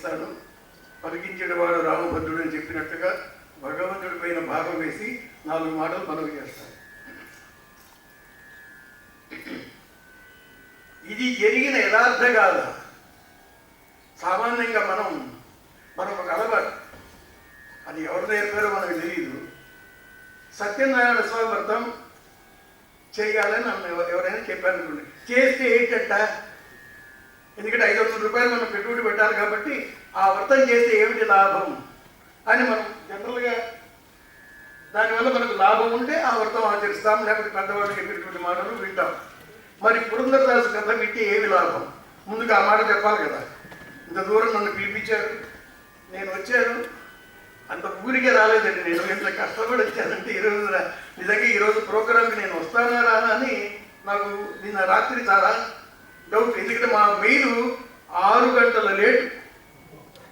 పరిగణిస్తాను పరిగించిన వాడు రామభద్రుడు అని చెప్పినట్టుగా భగవంతుడి పైన భాగం వేసి నాలుగు మాటలు మనవి చేస్తాను ఇది జరిగిన యథార్థ కాదు సామాన్యంగా మనం మనం ఒక అలవాటు. అది ఎవరు నేర్పారో మనకు తెలియదు సత్యనారాయణ స్వామి వ్రతం చేయాలని నన్ను ఎవరైనా చెప్పారు చేస్తే ఏంటంట? ఎందుకంటే ఐదు వందల రూపాయలు మనం పెట్టుబడి పెట్టాలి కాబట్టి ఆ వ్రతం చేస్తే ఏమిటి లాభం? అని మనం జనరల్గా దానివల్ల మనకు లాభం ఉంటే ఆ వ్రతం ఆచరిస్తాం లేకపోతే పెద్దవాళ్ళు చెప్పినటువంటి మాటలు వింటాం. మరి పురంధరదాసు కథ వింటే ఏమి లాభం? ముందుగా ఆ మాట చెప్పాలి కదా. ఇంత దూరం నన్ను పిలిపించారు. నేను వచ్చాను. అంత ఊరికే రాలేదండి నేను. ఎంత కష్టపడి వచ్చానంటే ఈరోజు నిజంగా ఈరోజు ప్రోగ్రామ్కి నేను వస్తానా రానా అని నాకు నిన్న రాత్రి చాలా డౌట్. ఎందుకంటే మా మెయిల్ ఆరు గంటల లేట్.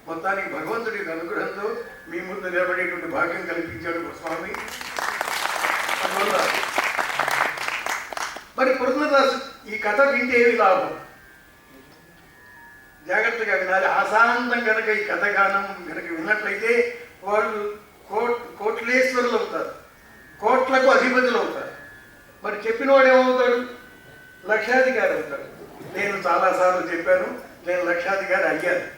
మొత్తానికి భగవంతుడి యొక్క అనుగ్రహంతో మీ ముందు నిలబడేటువంటి భాగ్యం కల్పించాడు స్వామి. అందువల్ల మరి పురంధరదాసు ఈ కథ వింటే ఏమి లాభం? జాగ్రత్తగా వినాలి. అశాంతం కనుక ఈ కథగానం కనుక విన్నట్లయితే వాళ్ళు కోట్ కోట్లేశ్వరులు అవుతారు. కోట్లకు అధిపతులు అవుతారు. మరి చెప్పిన వాడు ఏమవుతాడు? లక్షాధికారి అవుతాడు. నేను చాలాసార్లు చెప్పాను నేను లక్షాధికారి అయ్యాను.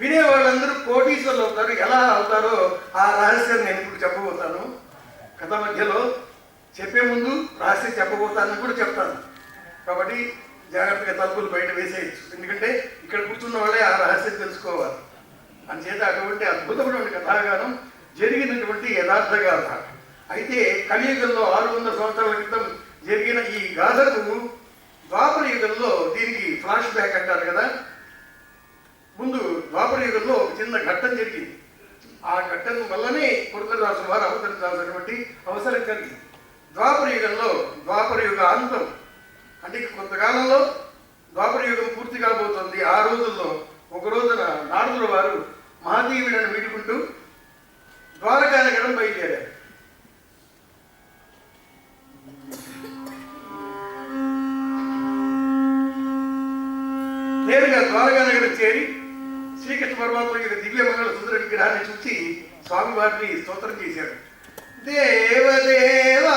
వినే వాళ్ళందరూ కోటీశ్వర్లు అవుతారు ఎలా అవుతారో ఆ రహస్యం నేను ఇప్పుడు చెప్పబోతాను. కథ మధ్యలో చెప్పే ముందు రహస్యం చెప్పబోతానని కూడా చెప్తాను. కాబట్టి జాగ్రత్తగా తలుపులు బయట వేసేయచ్చు. ఎందుకంటే ఇక్కడ కూర్చున్న వాళ్ళే ఆ రహస్యం తెలుసుకోవాలి. అందుచేత అటువంటి అద్భుతమైనటువంటి కథాగానం జరిగినటువంటి యథార్థ గాథ. అయితే కలియుగంలో ఆరు వందల సంవత్సరాల క్రితం జరిగిన ఈ గాథకు ద్వాపర యుగంలో దీనికి ఫ్లాష్ బ్యాక్ అంటారు కదా. ముందు ద్వాపర యుగంలో ఒక చిన్న ఘట్టం జరిగింది. ఆ ఘట్టం వల్లనే పురంధరదాసు వారు అవతరించాల్సినటువంటి అవసరం కలిగింది. ద్వాపర యుగంలో ద్వాపర యుగ అంతం. అంటే కొంతకాలంలో ద్వాపర యుగం పూర్తి కాబోతుంది. ఆ రోజుల్లో ఒక రోజున నారదుల వారు మహాదేవుడని వీడుకుంటూ ద్వారకా నగరం బయలుదేరారు. నేరుగా ద్వారకా నగరం చేరి శ్రీకృష్ణ పరమాత్మ యొక్క దివ్య మంగళ సుందర విగ్రహాన్ని చూసి స్వామివారిని స్తోత్రం చేశారు. దేవదేవా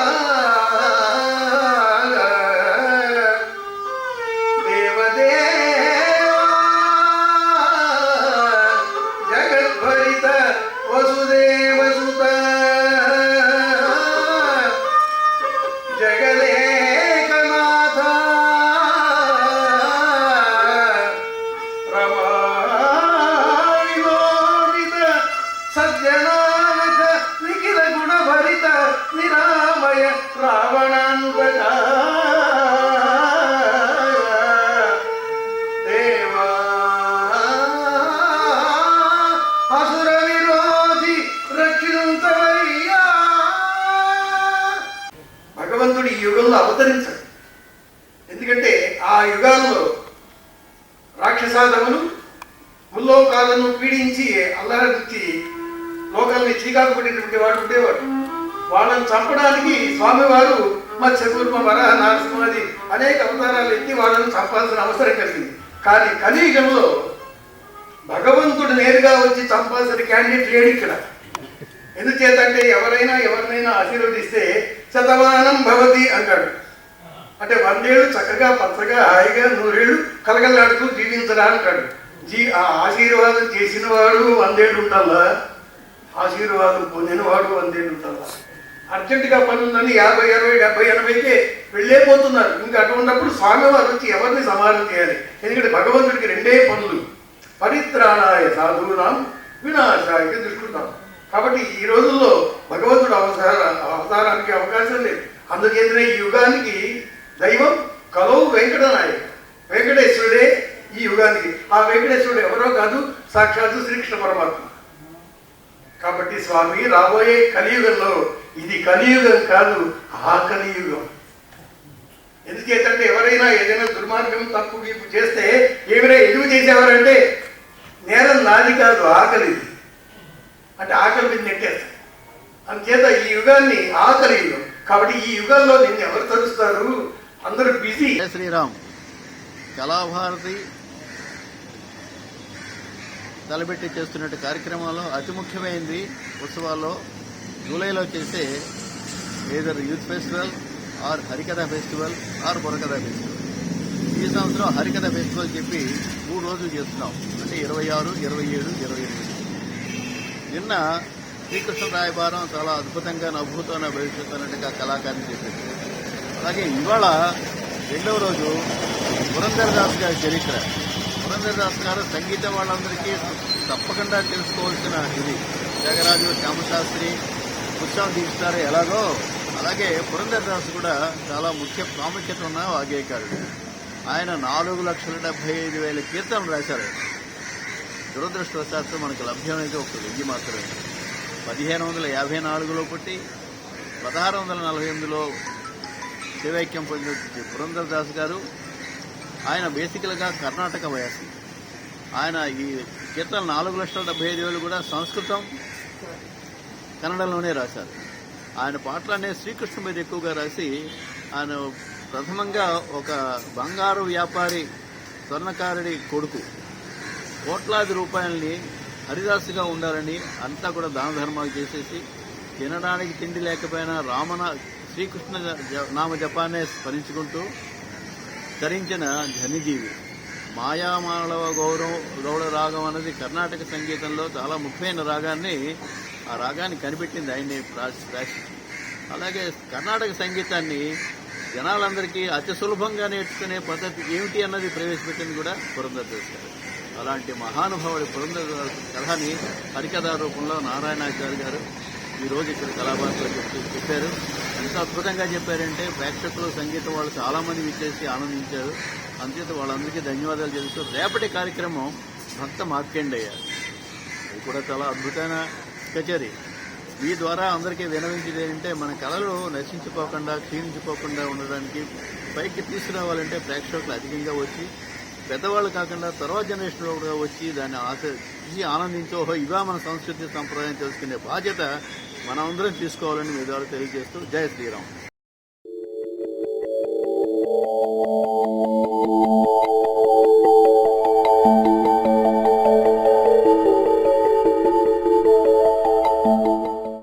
అల్లరించి లోకల్ని చీకాకు పడినటువంటి వాడు ఉండేవాడు. వాళ్ళని చంపడానికి స్వామివారు మత్స్యకూర్మ వరహ నరసింహది అనేక అవతారాలు ఎత్తి వాళ్ళని చంపాల్సిన అవసరం కలిగింది. కానీ కలియుగంలో భగవంతుడు నేరుగా వచ్చి చంపాల్సిన క్యాండిడేట్ లేడు ఇక్కడ. ఎందుచేతంటే ఎవరైనా ఎవరినైనా ఆశీర్వదిస్తే శతమానం భవతి అంటాడు. అంటే వందేళ్ళు చక్కగా పచ్చగా హాయిగా నూరేళ్ళు కలగలాడుతూ జీవించరా అంటాడు. జీ ఆ ఆశీర్వాదం చేసిన వాడు వందేళ్ళు ఉండాలా ఆశీర్వాదం పొందినవాడు వందేళ్ళు ఉండాలా అర్జెంటుగా పని ఉందని యాభై అరవై డెబ్బై ఎనభైకే వెళ్ళేపోతున్నారు ఇంకా అటువంటిప్పుడు స్వామివారు వచ్చి ఎవరిని సమానం చేయాలి? ఎందుకంటే భగవంతుడికి రెండే పనులు. పరిత్రాణాయ సాధువునాం వినాశాయ దుష్కృతాం. కాబట్టి ఈ రోజుల్లో భగవంతుడు అవతార అవతారానికి అవకాశం లేదు. అందుచేతనే ఈ యుగానికి దైవం కలవు వెంకటనాయక. వెంకటేశ్వరుడే ఈ యుగానికి ఆ వెంకటేశ్వరుడు ఎవరో కాదు సాక్షాత్తు శ్రీకృష్ణ పరమాత్మ. కాబట్టి స్వామి రాబోయే కలియుగంలో ఇది కలియుగం కాదు ఆ కలియుగం. ఎందుచేతంటే ఎవరైనా ఏదైనా దుర్మార్గం తప్పు గీపు చేస్తే ఏమైనా ఎదుగు చేసేవారంటే నేరం నాది కాదు ఆకలిది అంటే ఆకలి మీద నెట్టేస్తారు. అందుచేత ఈ యుగాన్ని ఆకలి యుగం కాబట్టి ఈ యుగంలో నిన్ను ఎవరు తలుస్తారు? అందరూ బిజీ. శ్రీరామ్. కళాభారతి తలబెట్టి చేస్తున్న కార్యక్రమాల్లో అతి ముఖ్యమైనది ఉత్సవాల్లో జూలైలో చేసే either youth festival or Harikatha festival or Burrakatha festival. ఈ సంవత్సరం హరికథ ఫెస్టివల్ చెప్పి మూడు రోజులు చేస్తున్నాం. అంటే ఇరవై ఆరు ఇరవై ఏడు ఇరవై ఎనిమిది. నిన్న శ్రీకృష్ణ రాయబారం చాలా అద్భుతంగా నవ్వుతోన భవిష్యత్తు అన్నట్టుగా కళాకారుని చెప్పింది అలాగే ఇవాళ రెండవ రోజు పురంధరదాస్ గారి చరిత్ర. పురంధరదాస్ గారు సంగీతం వాళ్ళందరికీ తప్పకుండా తెలుసుకోవాల్సిన ఇది. త్యాగరాజు శ్యామశాస్త్రి ఉత్సవం తీస్తారు ఎలాగో. అలాగే పురంధరదాస్ కూడా చాలా ముఖ్య ప్రాముఖ్యత ఉన్న వాగ్గేయకారుడు. ఆయన నాలుగు లక్షల డెబ్బై ఐదు వేల కీర్తనలు రాశారు. దురదృష్టవశాత్తు మనకు లభ్యమైతే ఒక వెయ్యి మాత్రమే. పదిహేను వందల యాభై నాలుగులో పుట్టి పదహారు వందల నలభై ఎనిమిదిలో శివైక్యం పొందిన పురంధరదాస్ గారు ఆయన బేసికల్గా కర్ణాటక వయస్సు ఆయన ఈ కీర్తన నాలుగు లక్షల డెబ్బై ఐదు వేలు కూడా సంస్కృతం కన్నడలోనే రాశారు. ఆయన పాటలనే శ్రీకృష్ణ మీద ఎక్కువగా రాసి ఆయన ప్రథమంగా ఒక బంగారు వ్యాపారి స్వర్ణకారుడి కొడుకు. కోట్లాది రూపాయలని హరిదాసుగా ఉండాలని అంతా కూడా దాన ధర్మాలు చేసేసి తినడానికి తిండి లేకపోయినా రామన శ్రీకృష్ణ జ- నామ జపాన్నే స్మరించుకుంటూ ధరించిన ధనిజీవి మాయామానవ గౌరవం గౌడ రాగం అనేది కర్ణాటక సంగీతంలో చాలా ముఖ్యమైన రాగాన్ని ఆ రాగాన్ని కనిపెట్టింది ఆయన్ని ప్రాచ్- అలాగే కర్ణాటక సంగీతాన్ని జనాలందరికీ అతి సులభంగా నేర్చుకునే పద్ధతి ఏమిటి అన్నది ప్రవేశపెట్టింది కూడా పురంధరదాస్ గారు. అలాంటి మహానుభావుడి పురంధరదాస్ కథని హరికథ రూపంలో నారాయణాచార్య గారు ఈ రోజు ఇక్కడ కళాభారతిలో చెప్తూ చెప్పారు. ఎంత అద్భుతంగా చెప్పారంటే ప్రేక్షకులు సంగీతం వాళ్ళు చాలామంది విచ్చేసి ఆనందించారు. అంతేత వాళ్ళందరికీ ధన్యవాదాలు తెలుస్తూ రేపటి కార్యక్రమం భక్త మార్కండయ్య ఇది కూడా చాలా అద్భుతమైన కచేరీ. ఈ ద్వారా అందరికీ వినవించేది ఏంటంటే మన కళలు నశించిపోకుండా క్షీణించిపోకుండా ఉండడానికి పైకి తీసుకురావాలంటే ప్రేక్షకులు అధికంగా వచ్చి పెద్దవాళ్ళు కాకుండా తర్వాత జనరేషన్లో కూడా వచ్చి దాన్ని ఆశ ఆనందించో ఇవా మన సంస్కృతి సంప్రదాయం తెలుసుకునే బాధ్యత మనం అందరం తీసుకోవాలని మీ ద్వారా తెలియజేస్తూ జయ శ్రీరామ్.